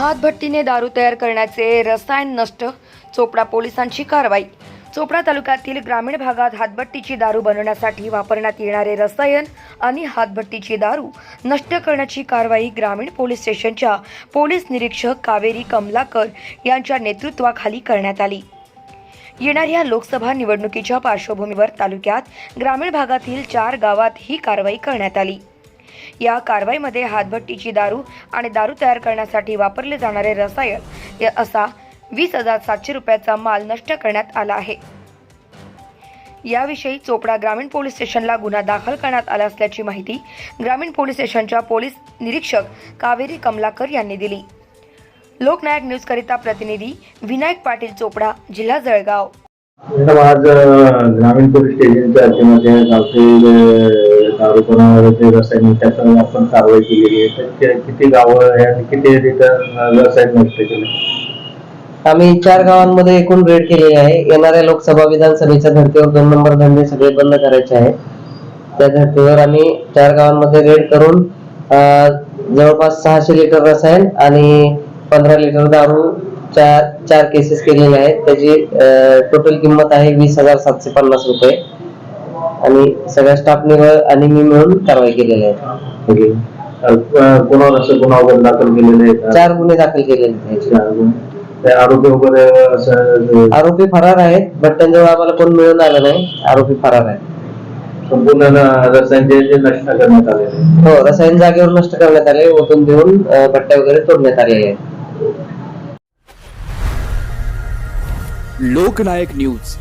हातभट्टीने दारू तयार करण्याचे रसायन नष्ट चोपडा पोलिसांची कारवाई. चोपडा तालुक्यातील ग्रामीण भागात हातभट्टीची दारू बनवण्यासाठी वापरण्यात येणारे रसायन आणि हातभट्टीची दारू नष्ट करण्याची कारवाई ग्रामीण पोलीस स्टेशनच्या पोलीस निरीक्षक कावेरी कमलाकर यांच्या नेतृत्वाखाली करण्यात आली. येणाऱ्या लोकसभा निवडणुकीच्या पार्श्वभूमीवर तालुक्यात ग्रामीण भागातील चार गावात ही कारवाई करण्यात आली. या कारवाईमध्ये हातभट्टीची दारू आणि दारू तयार करण्यासाठी वापरले जाणारे रसायन असा वीस हजार सातशे रुपयाचा माल नष्ट करण्यात आला आहे. याविषयी चोपडा ग्रामीण पोलीस स्टेशनला गुन्हा दाखल करण्यात आला असल्याची माहिती ग्रामीण पोलीस स्टेशनच्या पोलीस निरीक्षक कावेरी कमलाकर यांनी दिली. लोकनायक न्यूज करिता प्रतिनिधी विनायक पाटील चोपडा जिल्हा जळगाव. आज ग्रामीण पोलीस स्टेशनच्या दारू बनवणारे रसायन आपण कारवाई केलेली आहे. तर किती गावं किती रसायन नष्ट केले आम्ही चार गावांमध्ये एकूण रेड केलेली आहे. येणाऱ्या लोकसभा विधानसभेच्या धर्तीवर दोन नंबर धंदे सगळे बंद करायचे आहे. त्या धर्तीवर आम्ही चार गावांमध्ये रेड करून जवळपास सहाशे लिटर रसायन आणि पंधरा लिटर दारू चार चार केसेस केलेले आहेत. त्याची टोटल किंमत आहे वीस हजार सातशे पन्नास रुपये. आणि सगळ्या स्टाफने आणि मी मिळून कारवाई केलेली आहे ओके कोणावर असं गुन्हा वगैरे दाखल केलेले आहेत का? चार गुन्हे दाखल केलेले आहेत चार गुन्हे. ते आरोपी वगैरे असं आरोपी फरार आहेत बट त्यांच्यावर आम्हाला कोण मिळून आलं नाही आरोपी फरार आहेत संपूर्ण न- रसायन जे नष्ट करण्यात आलेले आहे. हो रसायन जागेवर नष्ट करण्यात आले ओतून देऊन अ, भट्ट्या वगैरे तोडण्यात आलेले आहेत लोकनायक न्यूज